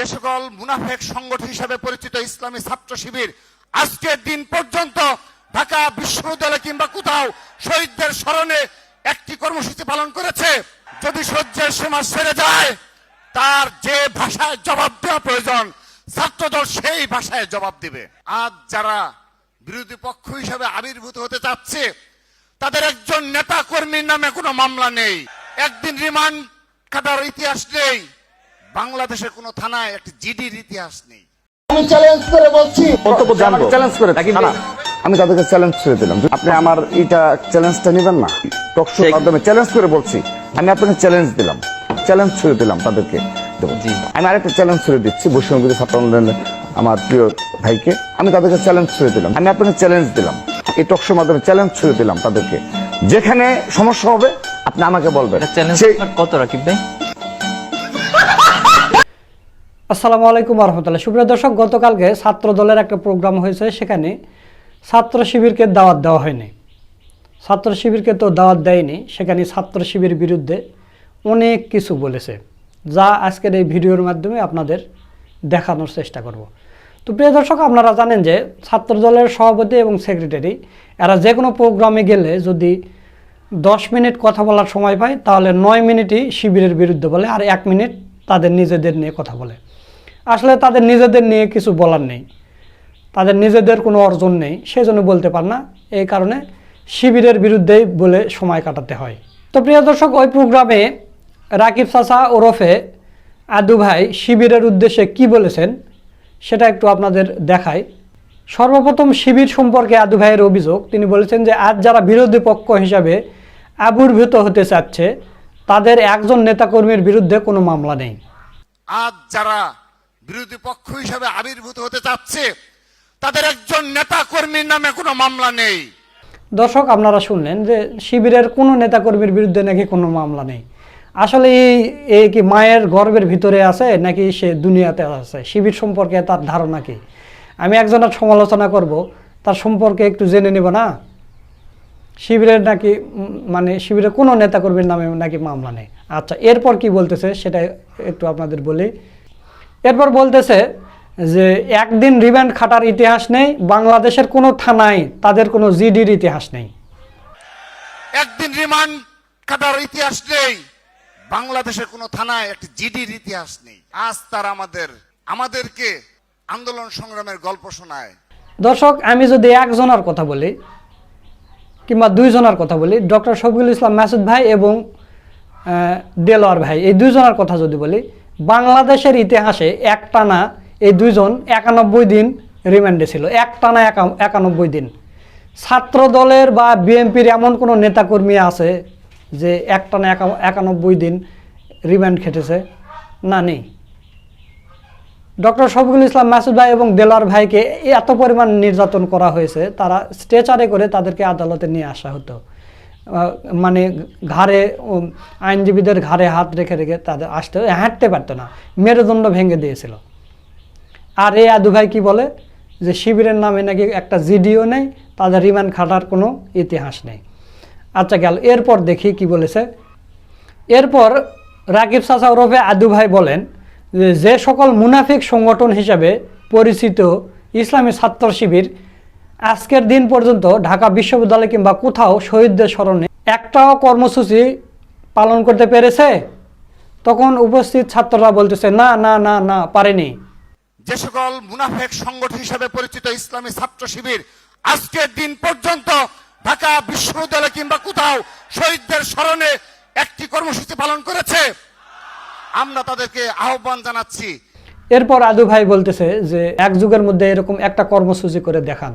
যে সকল মুনাফেক সংগঠন হিসাবে পরিচিত ইসলামী ছাত্র শিবির আজকের দিন পর্যন্ত ঢাকা বিশ্ববিদ্যালয় কিংবা কোথাও শহীদদের স্মরণে একটি কর্মসূচি পালন করেছে। যদি সহ্যের সীমা সেরে যায়, তার যে ভাষায় জবাব দেওয়া প্রয়োজন, ছাত্রদল সেই ভাষায় জবাব দিবে। আজ যারা বিরোধী পক্ষ হিসেবে আবির্ভূত হতে চাচ্ছে, তাদের একজন নেতা কর্মীর নামে কোনো মামলা নেই। একদিন রিমান্ড কাটার ইতিহাস নেই। বাংলাদেশের কোনো থানায় একটি জিডির ইতিহাস নেই। আমি চ্যালেঞ্জ করে বলছি। বক্তব্য জানব। চ্যালেঞ্জ করে নাকি না। আমি তাদেরকে চ্যালেঞ্জ করে দিলাম। আপনি আমার এটা চ্যালেঞ্জটা নেবেন না? টকশোর। মাধ্যমে চ্যালেঞ্জ করে বলছি। আমি আপনাকে চ্যালেঞ্জ দিলাম। চ্যালেঞ্জ ছুড়ে দিলাম তাদেরকে। আমি আরেকটা চ্যালেঞ্জ ছুড়ে দিচ্ছি। বৈষম্যবিরোধী ছাত্র আন্দোলনের আমার প্রিয় ভাইকে। আমি তাদেরকে চ্যালেঞ্জ ছুড়ে দিলাম। আমি আপনাকে চ্যালেঞ্জ দিলাম। এই টকশোর মাধ্যমে চ্যালেঞ্জ ছুড়ে দিলাম তাদেরকে। যেখানে সমস্যা হবে আপনি আমাকে বলবেন। চ্যালেঞ্জ কত রাকিব ভাই? আসসালামু আলাইকুম রহমতুল্লাহ সুপ্রিয় দর্শক, গতকালকে ছাত্র দলের একটা প্রোগ্রাম হয়েছে, সেখানে ছাত্র শিবিরকে দাওয়াত দেওয়া হয়নি। ছাত্র শিবিরকে তো দাওয়াত দেয়নি, সেখানে ছাত্র শিবির বিরুদ্ধে অনেক কিছু বলেছে, যা আজকের এই ভিডিওর মাধ্যমে আপনাদের দেখানোর চেষ্টা করব। তো প্রিয় দর্শক, আপনারা জানেন যে ছাত্র দলের সভাপতি এবং সেক্রেটারি, এরা যে কোনো প্রোগ্রামে গেলে যদি দশ মিনিট কথা বলার সময় পায়, তাহলে নয় মিনিটই শিবিরের বিরুদ্ধে বলে, আর এক মিনিট তাদের নিজেদের নিয়ে কথা বলে। আসলে তাদের নিজেদের নিয়ে কিছু বলার নেই। তাদের নিজেদের কোনো অর্জন নেই সেই জন্য বলতে পার না। এই কারণে শিবিরের বিরুদ্ধেই বলে সময় কাটাতে হয়। তো প্রিয় দর্শক, ওই প্রোগ্রামে রাকিব চাচা ওরফে আদু ভাই শিবিরের উদ্দেশ্যে কি বলেছেন, সেটা একটু আপনাদের দেখাই। সর্বপ্রথম শিবির সম্পর্কে আদু ভাইয়ের অভিযোগ, তিনি বলেছেন যে আজ যারা বিরোধী পক্ষ হিসাবে আবির্ভূত হতে চাচ্ছে, তাদের একজন নেতাকর্মীর বিরুদ্ধে কোনো মামলা নেই। আজ যারা বিরোধী পক্ষ হিসেবে আবির্ভূত হতে চাচ্ছে, তাদের একজন নেতা কর্মীর নামে কোনো মামলা নেই। দর্শক, আপনারা শুনলেন যে শিবিরের কোনো নেতাকর্মীর বিরুদ্ধে নাকি কোনো মামলা নেই। আসলে এই কি মায়ের গর্ভের ভিতরে আছে নাকি সে দুনিয়াতে আছে? শিবির সম্পর্কে তার ধারণা কি? আমি একজনের সমালোচনা করব, তার সম্পর্কে একটু জেনে নেব না? শিবিরের নাকি মানে শিবিরের কোনো নেতাকর্মীর নামে নাকি মামলা নেই? আচ্ছা এরপর কি বলতেছে সেটা একটু আপনাদের বলি। এরপর বলতেছে যে একদিন রিমান্ড খাটার ইতিহাস নেই বাংলাদেশের কোনো থানায় তাদের কোনো জিডির ইতিহাস নেই। একদিন রিমান্ড খাটার ইতিহাস নেই বাংলাদেশের কোনো থানায় একটি জিডির ইতিহাস নেই। আজ তারা আমাদের আমাদেরকে আন্দোলন সংগ্রামের গল্প শোনায়। দর্শক আমি যদি একজনের কথা বলি কিংবা দুইজনের কথা বলি ডক্টর শফিকুল ইসলাম মাসুদ ভাই এবং দেলোয়ার ভাই এই দুইজনের কথা যদি বলি বাংলাদেশের ইতিহাসে একটানা এই দুইজন একানব্বই দিন রিমান্ডে ছিল। একটানা একা- একানব্বই দিন। ছাত্র দলের বা বিএনপির এমন কোনো নেতাকর্মী আছে যে একটানা একা- একানব্বই দিন রিমান্ড খেটেছে? না, নেই। ডক্টর শফিকুল ইসলাম মাসুদ ভাই এবং দেলার ভাইকে এত পরিমাণ নির্যাতন করা হয়েছে, তারা স্ট্রেচারে করে তাদেরকে আদালতে নিয়ে আসা হতো। মানে ঘাড়ে আইনজীবীদের ঘাড়ে হাত রেখে রেখে তাদের আসতে হাঁটতে পারতো না। মেরুদণ্ড ভেঙে দিয়েছিল। আর এই আদু ভাই কি বলে? যে শিবিরের নামে নাকি একটা জিডিও নেই, তাদের রিমান্ড খাটার কোনো ইতিহাস নেই। আচ্ছা গেল। এরপর দেখি কি বলেছে। এরপর রাকিব চাচা ওরফে আদু ভাই বলেন যে সকল মুনাফিক সংগঠন হিসাবে পরিচিত ইসলামী ছাত্র শিবির আজকের দিন পর্যন্ত ঢাকা বিশ্ববিদ্যালয় কিংবা কোথাও শহীদদের স্মরণে একটাও কর্মসূচি পালন করতে পেরেছে? তখন উপস্থিত ছাত্ররা বলতেছে না না না না পারেনি। যে সকল মুনাফেক সংগঠন হিসেবে পরিচিত ইসলামী ছাত্র শিবির আজকের দিন পর্যন্ত ঢাকা বিশ্ববিদ্যালয় কিংবা কোথাও শহীদদের স্মরণে একটি কর্মসূচি পালন করেছে। আমরা তাদেরকে আহ্বান জানাচ্ছি। এরপর আদু ভাই বলতেছে যে এক যুগের মধ্যে এরকম একটা কর্মসূচি করে দেখান।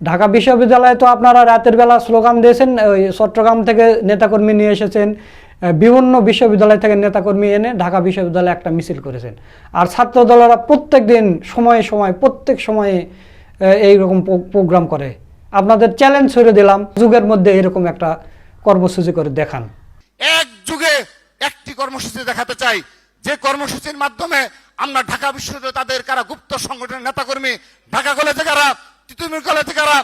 ঢাকা বিশ্ববিদ্যালয়ে তো আপনারা রাতের বেলা স্লোগান দিয়েছেন, ওই চট্টগ্রাম থেকে নেতাকর্মী নিয়ে এসেছেন বিভিন্ন বিশ্ববিদ্যালয় থেকে নেতাকর্মী এনে ঢাকা বিশ্ববিদ্যালয়ে একটা মিছিল করেছেন। আর ছাত্র দলেরা প্রত্যেক দিন সময়ে সময়, প্রত্যেক সময়ে এইরকম প্রোগ্রাম করে। আপনাদের চ্যালেঞ্জ ছেড়ে দিলাম, যুগের মধ্যে এরকম একটা কর্মসূচি করে দেখান। এক যুগে একটি কর্মসূচি দেখাতে চাই। যে কর্মসূচির মাধ্যমে আমরা ঢাকা বিশ্ববিদ্যালয়ে তাদের কারা গুপ্ত সংগঠনের নেতাকর্মী, ঢাকা কলেজে কারা তিতুমির কলেজে কারা?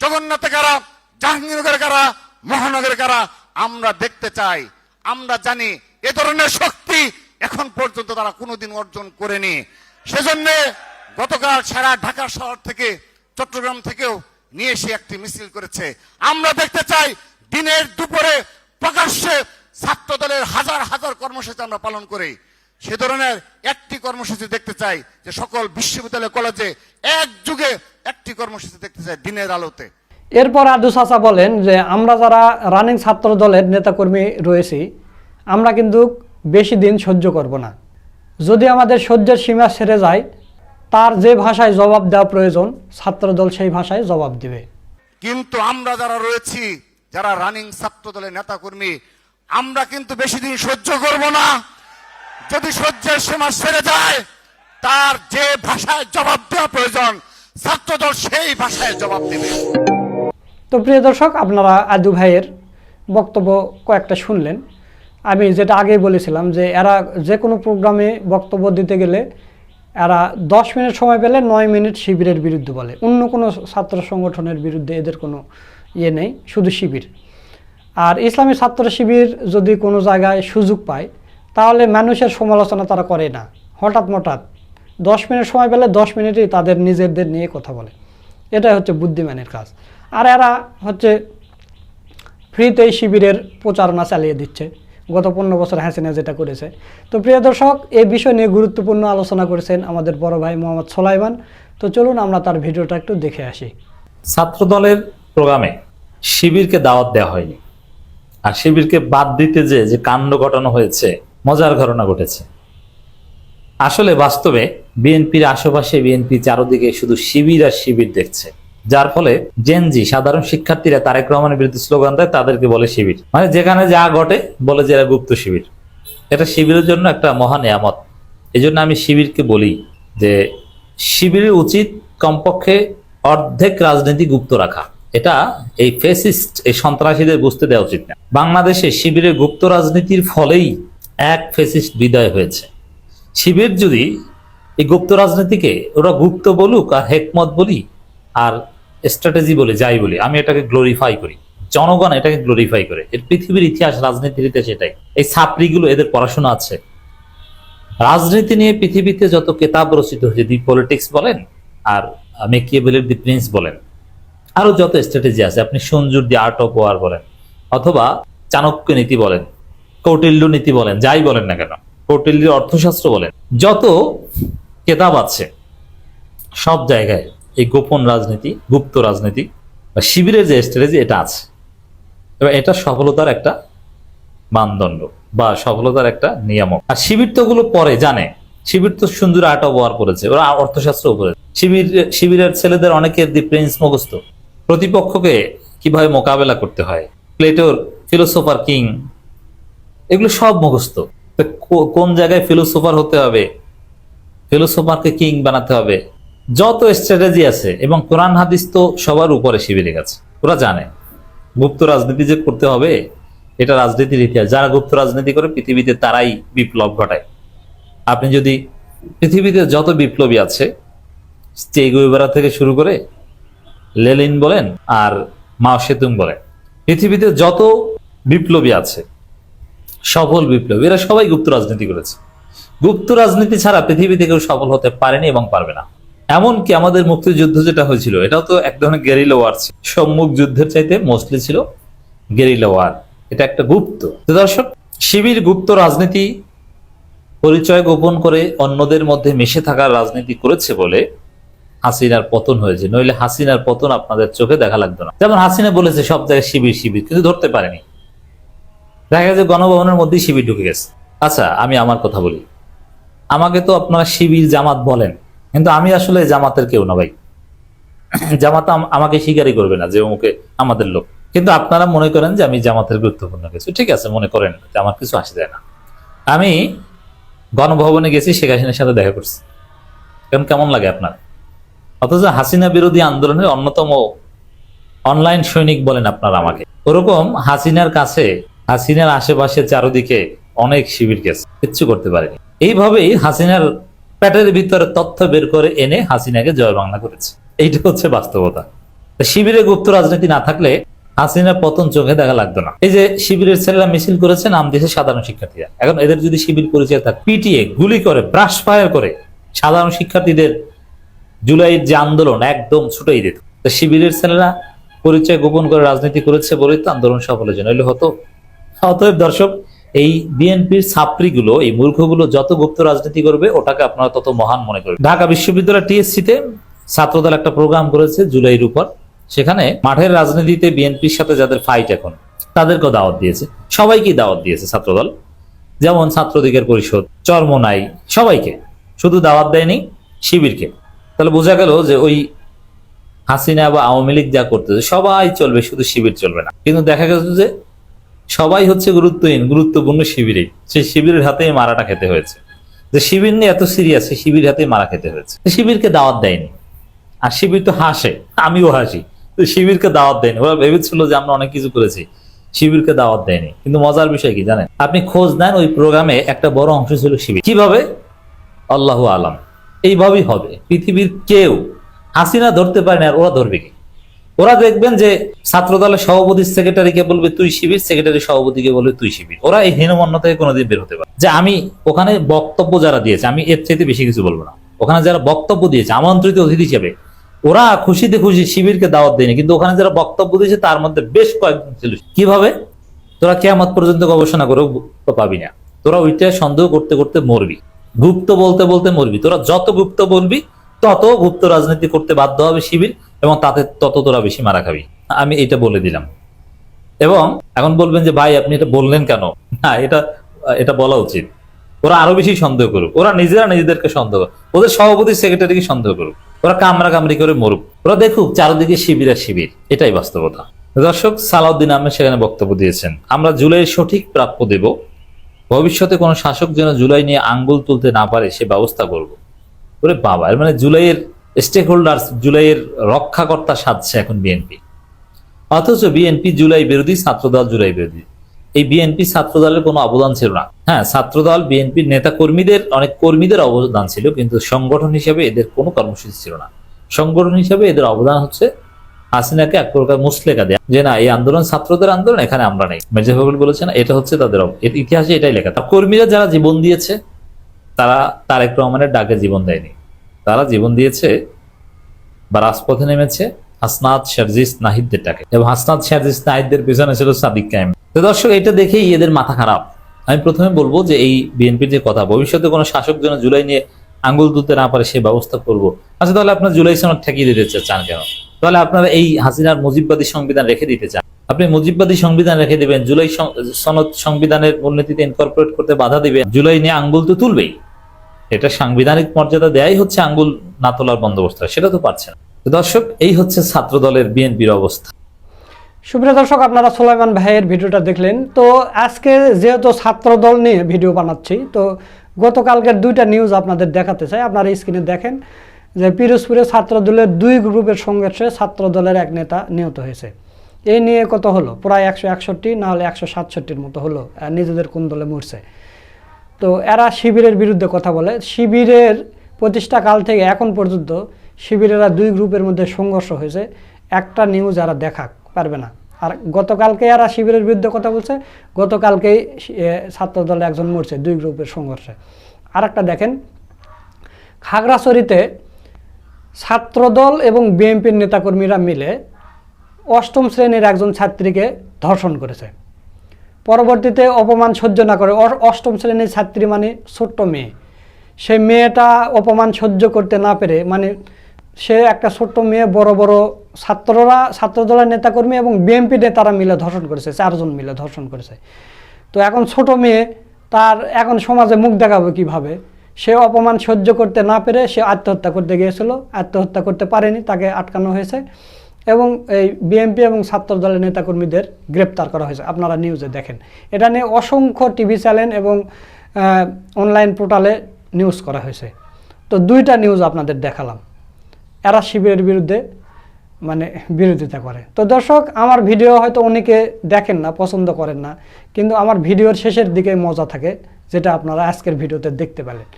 জগন্নাথে কারা? জাহাঙ্গীরনগরে কারা? মহানগরে কারা? আমরা দেখতে চাই, আমরা জানি এ ধরনের শক্তি এখন পর্যন্ত তারা কোনোদিন অর্জন করেনি। সেজন্য গতকাল সারা ঢাকা শহর থেকে, চট্টগ্রাম থেকেও নিয়ে এসে একটি মিছিল করেছে। আমরা দেখতে চাই দিনের দুপুরে প্রকাশ্যে ছাত্র দলের হাজার হাজার কর্মসূচি আমরা পালন করি। সে ধরনের একটি কর্মসূচি দেখতে চাই যে সকল বিশ্ববিদ্যালয় কলেজে এক যুগে একটি কর্মসূচি দেখতে চাই দিনের আলোতে। এরপর আদু চাচা বলেন যে আমরা যারা রানিং ছাত্র দলের নেতাকর্মী রয়েছি আমরা কিন্তু বেশি দিন সহ্য করব না। যদি আমাদের সহ্যের সীমা সেরে যায় তার যে ভাষায় জবাব দেওয়া প্রয়োজন ছাত্রদল সেই ভাষায় জবাব দেবে। কিন্তু আমরা যারা রয়েছি যারা রানিং ছাত্র দলের নেতাকর্মী আমরা কিন্তু বেশি দিন সহ্য করব না। যদি সহ্যের সীমা ছেড়ে যায়, তার যে ভাষায় জবাব দেওয়া প্রয়োজন, ছাত্রদল সেই ভাষায় জবাব দেবে। তো প্রিয় দর্শক, আপনারা আদু ভাইয়ের বক্তব্য কয়েকটা শুনলেন। আমি যেটা আগেই বলেছিলাম যে, এরা যে কোনো প্রোগ্রামে বক্তব্য দিতে গেলে এরা দশ মিনিট সময় পেলে নয় মিনিট শিবিরের বিরুদ্ধে বলে। অন্য কোনো ছাত্র সংগঠনের বিরুদ্ধে এদের কোনো ইয়ে নেই, শুধু শিবির। আর ইসলামী ছাত্র শিবির যদি কোনো জায়গায় সুযোগ পায় তাহলে মানুষের সমালোচনা তারা করে না। হঠাৎ মঠাৎ দশ মিনিট সময় পেলে দশ মিনিটই তাদের নিজেদের নিয়ে কথা বলে। এটাই হচ্ছে বুদ্ধিমানের কাজ। আর এরা হচ্ছে ফ্রিতেই শিবিরের প্রচারণা চালিয়ে দিচ্ছে। গত পনেরো বছর হাসিনা যেটা করেছে। তো প্রিয় দর্শক এই বিষয় নিয়ে গুরুত্বপূর্ণ আলোচনা করেছেন আমাদের বড় ভাই মোহাম্মদ সোলাইমান। তো চলুন আমরা তার ভিডিওটা একটু দেখে আসি। ছাত্র দলের প্রোগ্রামে শিবিরকে দাওয়াত দেওয়া হয়নি। আর শিবিরকে বাদ দিতে যে যে কাণ্ড ঘটানো হয়েছে মজার ঘটনা ঘটেছে। আসলে বাস্তবে বিএনপির আশেপাশে বিএনপি চারদিকে শুধু শিবির আর শিবির দেখছে। যার ফলে জেনজি সাধারণ শিক্ষার্থীরা তারেক রহমানের বিরুদ্ধে স্লোগান দেয়, তাদেরকে বলে শিবির। মানে যেখানে যা ঘটে, বলে যে এরা গুপ্ত শিবির। এটা শিবিরের জন্য একটা মহা নিয়ামত। এই জন্য আমি শিবিরকে বলি যে শিবিরের উচিত কমপক্ষে অর্ধেক রাজনীতি গুপ্ত রাখা। এটা এই ফেসিস্ট এই সন্ত্রাসীদের বুঝতে দেওয়া উচিত না। বাংলাদেশে শিবিরের গুপ্ত রাজনীতির ফলেই এক ফেসিস্ট বিদায় হয়েছে। শিবির যদি এই গুপ্ত রাজনীতিকে ওরা গুপ্ত বলুক আর হেকমত বলি আর স্ট্র্যাটেজি বলে, যাই বলি, আমি এটাকে গ্লোরিফাই করি। জনগণ এটাকে গ্লোরিফাই করে। এর পৃথিবীর ইতিহাস, রাজনীতির ইতিহাস এটাই। এই ছাত্রীগুলো এদের পড়াশোনা আছে। রাজনীতি নিয়ে পৃথিবীতে যত কেতাব রচিত হয়েছে দি পলিটিক্স বলেন আর মেকিয়েবেলের দি প্রিন্স বলেন আরও যত স্ট্র্যাটেজি আছে, আপনি সঞ্জুর দি আর্ট অফ ওয়ার বলেন, অথবা চাণক্য নীতি বলেন কৌটিল্য নীতি বলেন, যাই বলেন না কেন, কৌটিল্যের অর্থশাস্ত্র বলেন, যত কেতাব আছে, সব জায়গায় এই গোপন রাজনীতি, গুপ্ত রাজনীতি বা শিবিরের যে স্ট্র্যাটেজি এটা আছে। এবার এটা সফলতার একটা মানদণ্ড বা সফলতার একটা নিয়ামক। আর শিবির তো পরে জানে। শিবির তো সুন্দর আর্ট অফ ওয়ার করেছে ওরা অর্থশাস্ত্র উপরে শিবির, শিবিরের ছেলেদের অনেকের দি প্রিন্স মুখস্থ। প্রতিপক্ষকে কীভাবে মোকাবেলা করতে হয়? প্লেটোর ফিলোসোফার কিং এগুলো সব মুখস্থ। কোন জায়গায় ফিলোসোফার হতে হবে? ফিলোসোফারকে কিং বানাতে হবে। যত স্ট্র্যাটেজি আছে, এবং কোরআন হাদিস তো সবার উপরে শিবিরে গেছে। ওরা জানে। গুপ্ত রাজনীতি যে করতে হবে, এটা রাজনীতির ইতিহাস। যারা গুপ্ত রাজনীতি করে, পৃথিবীতে তারাই বিপ্লব ঘটায়। আপনি যদি পৃথিবীতে যত বিপ্লবী আছে গুয়েবারা থেকে শুরু করে লেলিন বলেন আর মাও সেতুং বলেন, পৃথিবীতে যত বিপ্লবী আছে সফল বিপ্লবী। এরা সবাই গুপ্ত রাজনীতি করেছে। গুপ্ত রাজনীতি ছাড়া পৃথিবীতে কেউ সফল হতে পারেনি এবং পারবে না। এমনকি আমাদের মুক্তিযুদ্ধ যেটা হয়েছিল, এটাও তো এক ধরনের গেরিলা ওয়ার ছিল। সম্মুখ যুদ্ধের চাইতে মোস্টলি ছিল গেরিলা ওয়ার। এটা একটা গুপ্ত। দর্শক, শিবির গুপ্ত রাজনীতি পরিচয় গোপন করে অন্যদের মধ্যে মিশে থাকার রাজনীতি করেছে বলে হাসিনার পতন হয়েছে। নইলে হাসিনার পতন আপনাদের চোখে দেখা লাগতো না। যেমন হাসিনা বলেছে, সব জায়গায় শিবির শিবির, কিন্তু ধরতে পারেনি। দেখা গেছে গণভবনের মধ্যেই শিবির ঢুকে গেছে। আচ্ছা আমি আমার কথা বলি। আমাকে তো আপনারা শিবির জামাত বলেন, কিন্তু আমি আসলে জামাতের কেউ না ভাই। জামাত আম- আমাকে স্বীকারই করবে না যে অমুকে আমাদের লোক। কিন্তু আপনারা মনে করেন যে আমি জামাতের গুরুত্বপূর্ণ কিছু। ঠিক আছে, মনে করেন আমার কিছু আসে যায় না। আমি গণভবনে গেছি, শেখ হাসিনার সাথে দেখা করছি। কেমন কেমন লাগে আপনার? অথচ হাসিনা বিরোধী আন্দোলনের অন্যতম অনলাইন সৈনিক বলেন আপনারা আমাকে। ওরকম হাসিনার কাছে হাসিনার আশেপাশে চারদিকে অনেক শিবির গেছে। কিচ্ছু করতে পারেনি। এইভাবেই হাসিনার প্যাটের ভিতরে তথ্য বের করে এনে হাসিনাকে জয় বাংলা করেছে। এইটা হচ্ছে বাস্তবতা। শিবিরে গুপ্ত রাজনীতি না থাকলে হাসিনা পতন চোখে দেখা লাগতো না। এই যে শিবিরের ছেলেরা মিছিল করেছে, নাম দিয়েছে সাধারণ শিক্ষার্থীরা। এখন এদের যদি শিবির পরিচয় থাকে পিটিএ গুলি করে ব্রাশ ফায়ার করে, সাধারণ শিক্ষার্থীদের জুলাইয়ের যে আন্দোলন একদম ছুটেই দিত। শিবিরের ছেলেরা পরিচয় গোপন করে রাজনীতি করেছে বলেই তো আন্দোলন সফল হয়েছে। নইলে হতো অতএব দর্শক, এই বিএনপির ছাত্রীগুলো, এই মূর্খগুলো যত গুপ্ত রাজনীতি করবে, ওটাকে আপনারা তত মহান মনে করবেন। ঢাকা বিশ্ববিদ্যালয় টিএসসিতে ছাত্রদল একটা প্রোগ্রাম করেছে জুলাইয়ের উপর। সেখানে মাঠের রাজনীতিতে বিএনপির সাথে যাদের ফাইট এখন, তাদেরকেও দাওয়াত দিয়েছে। সবাইকেই দাওয়াত দিয়েছে ছাত্রদল। যেমন ছাত্রদিকের পরিষদ, চরমোনাই, সবাইকে। শুধু দাওয়াত দেয়নি, শিবিরকে। তাহলে বোঝা গেল যে ওই হাসিনা বা আওয়ামী লীগ যা করতেছে, সবাই চলবে, শুধু শিবির চলবে না। কিন্তু দেখা গেছে যে সবাই হচ্ছে গুরুত্বহীন, গুরুত্বপূর্ণ শিবিরে। সেই শিবিরের হাতেই মারাটা খেতে হয়েছে। যে শিবির নিয়ে এত সিরিয়াস শিবির হাতেই মারা খেতে হয়েছে। শিবিরকে দাওয়াত দেয়নি। আর শিবির তো হাসে, আমিও হাসি। তো শিবিরকে দাওয়াত দেয়নি। ওরা ভেবেছিল যে আমরা অনেক কিছু করেছি, শিবিরকে দাওয়াত দেয়নি। কিন্তু মজার বিষয় কি জানেন? আপনি খোঁজ নেন ওই প্রোগ্রামে একটা বড় অংশ ছিল শিবির। কীভাবে? আল্লাহ আলাম। এইভাবেই হবে। পৃথিবীর কেউ হাসিনা ধরতে পারে না আর ওরা ধরবে কি? ওরা দেখবেন যে ছাত্র দলের সভাপতি সেক্রেটারিকে বলবে, তুই শিবির? সেক্রেটারি সভাপতিকে বলবে, তুই শিবির। ওরা এই হীনমন্য থেকে কোনোদিন বের হতে পারে যে আমি ওখানে বক্তব্য যারা দিয়েছে, আমি এর চাইতে বেশি কিছু বলব না। ওখানে যারা বক্তব্য দিয়েছে, আমন্ত্রিত অতিথি হিসেবে, ওরা খুশিতে খুশি শিবিরকে দাওয়াত দেয়নি। কিন্তু ওখানে যারা বক্তব্য দিয়েছে, তার মধ্যে বেশ কয়েকজন ছিল। কীভাবে? তোরা কেয়ামত পর্যন্ত গবেষণা করেও তো পাবি না। তোরা ওইটা সন্দেহ করতে করতে মরবি। গুপ্ত বলতে বলতে মরবি। তোরা যত গুপ্ত বলবি, তত গুপ্ত রাজনীতি করতে বাধ্য হবে শিবির। এবং তাতে তত তোরা বেশি মারা খাবি। আমি এটা বলে দিলাম। এবং এখন বলবেন যে, ভাই, আপনি এটা বললেন কেন? না, এটা এটা বলা উচিত। ওরা আরও বেশি সন্দেহ করুক। ওরা নিজেরা নিজেদেরকে সন্দেহ ওদের সভাপতি, সেক্রেটারিকে সন্দেহ করুক। ওরা কামরা কামড়ি করে মরুক। ওরা দেখুক চারদিকে শিবির আর শিবির। এটাই বাস্তবতা। দর্শক, সালাউদ্দিন আহমেদ সেখানে বক্তব্য দিয়েছেন। আমরা জুলাইয়ের সঠিক প্রাপ্য দেব। ভবিষ্যতে কোনো শাসক যেন জুলাই নিয়ে আঙ্গুল তুলতে না পারে, সে ব্যবস্থা করব। ওরে বাবা মানে জুলাইয়ের স্টেক হোল্ডার জুলাইয়ের রক্ষাকর্তা সাজছে এখন বিএনপি অথচ বিএনপি জুলাই বিরোধী, ছাত্রদল জুলাই বিরোধী। এই বিএনপি ছাত্রদলের কোনো অবদান ছিল না। হ্যাঁ ছাত্রদল বিএনপির নেতা কর্মীদের অনেক কর্মীদের অবদান ছিল, কিন্তু সংগঠন হিসেবে এদের কোনো কর্মসূচি ছিল না। সংগঠন হিসেবে এদের অবদান হচ্ছে হাসিনাকে এক প্রকার মুসলেকা দেয়া। যে না, এই আন্দোলন ছাত্রদের আন্দোলন, এখানে আমরা নেই। মির্জা ফখরুল বলেছেন এটা হচ্ছে তাদের ইতিহাসে এটাই লেখা। কর্মীরা যারা জীবন দিয়েছে, তারা তারেক রহমানের ডাকে জীবন দেয়নি। তারা জীবন দিয়েছে বা রাজপথে নেমেছে হাসনাত শারজিস নাহিদদের ডাকে এবং হাসনাত শারজিস নাহিদদের পেছনে ছিল সাদিক কায়েম। তো দর্শক, এটা দেখেই এদের মাথা খারাপ। আমি প্রথমে বলব যে এই বিএনপির যে কথা, ভবিষ্যতে কোনো শাসক যেন জুলাই নিয়ে আঙ্গুল তুলতে না পারে সে ব্যবস্থা করব। আচ্ছা তাহলে আপনার জুলাই সনদ ঠেকিয়ে দিতে চান কেন? তাহলে আপনারা এই হাসিনার মুজিববাদী সংবিধান রেখে দিতে চান। আপনি মুজিববাদী সংবিধান রেখে দেবেন, জুলাই সনদ সংবিধানের মূলনীতিতে ইনকর্পোরেট করতে বাধা দিবেন, জুলাই নিয়ে আঙ্গুল তো তুলবেই। এটা সাংবিধানিক মর্যাদা দেয়াই হচ্ছে আঙ্গুল না তোলার বন্দোবস্ত, সেটা তো পারছে না। দর্শক, এই হচ্ছে ছাত্র দলের বিএনপির অবস্থা। সুপ্রিয় দর্শক, আপনারা সোলাইমান ভাইয়ের ভিডিওটা দেখলেন। তো আজকে যেহেতু ছাত্র দল নিয়ে ভিডিও বানাচ্ছি, তো গতকালকের দুইটা নিউজ আপনাদের দেখাতে চাই। আপনারা স্ক্রিনে দেখেন যে পিরোজপুরে ছাত্র দলের দুই গ্রুপের সংঘর্ষে ছাত্র দলের এক নেতা নিহত হয়েছে। এই নিয়ে কত হলো? প্রায় একশো একষট্টি, না হলে একশো সাতষট্টির মতো হলো নিজেদের কোন দলে মরছে? তো এরা শিবিরের বিরুদ্ধে কথা বলে। শিবিরের প্রতিষ্ঠা কাল থেকে এখন পর্যন্ত শিবিরেরা দুই গ্রুপের মধ্যে সংঘর্ষ হয়েছে। একটা নিউজ এরা দেখা পারবে না। আর গতকালকে এরা শিবিরের বিরুদ্ধে কথা বলছে গতকালকেই ছাত্রদলে একজন মরছে দুই গ্রুপের সংঘর্ষে। আর একটা দেখেন, খাগড়াছড়িতে ছাত্রদল এবং বিএনপির নেতাকর্মীরা মিলে অষ্টম শ্রেণির একজন ছাত্রীকে ধর্ষণ করেছে। পরবর্তীতে অপমান সহ্য না করে। অষ্টম শ্রেণির ছাত্রী মানে ছোট্ট মেয়ে। সেই মেয়েটা অপমান সহ্য করতে না পেরে মানে সে একটা ছোট্ট মেয়ে, বড় বড় ছাত্ররা, ছাত্রদলের নেতাকর্মী এবং বিএনপি নেতারা মিলে ধর্ষণ করেছে, চারজন মিলে ধর্ষণ করেছে। তো এখন ছোট মেয়ে, তার এখন সমাজে মুখ দেখাবে কীভাবে? সে অপমান সহ্য করতে না পেরে সে আত্মহত্যা করতে গিয়েছিল, আত্মহত্যা করতে পারেনি, তাকে আটকানো হয়েছে। এবং এই বিএনপি এবং ছাত্র দলের নেতাকর্মীদের গ্রেপ্তার করা হয়েছে। আপনারা নিউজে দেখেন। এটা নিয়ে অসংখ্য টিভি চ্যানেল এবং অনলাইন পোর্টালে নিউজ করা হয়েছে। তো দুইটা নিউজ আপনাদের দেখালাম। এরা শিবিরের বিরুদ্ধে মানে বিরোধিতা করে। তো দর্শক, আমার ভিডিও হয়তো অনেকে দেখেন না, পছন্দ করেন না, কিন্তু আমার ভিডিওর শেষের দিকে মজা থাকে, যেটা আপনারা আজকের ভিডিওতে দেখতে পেলেন।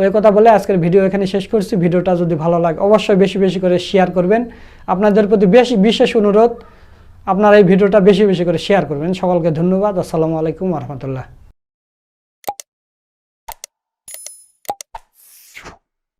তো এই কথা বলে আজকের ভিডিও এখানে শেষ করছি। ভিডিওটা যদি ভালো লাগে, অবশ্যই বেশি বেশি করে শেয়ার করবেন। আপনাদের প্রতি বেশি বিশেষ অনুরোধ, আপনারা এই ভিডিওটা বেশি বেশি করে শেয়ার করবেন। সকলকে ধন্যবাদ। আসসালামু আলাইকুম রহমতুল্লাহ।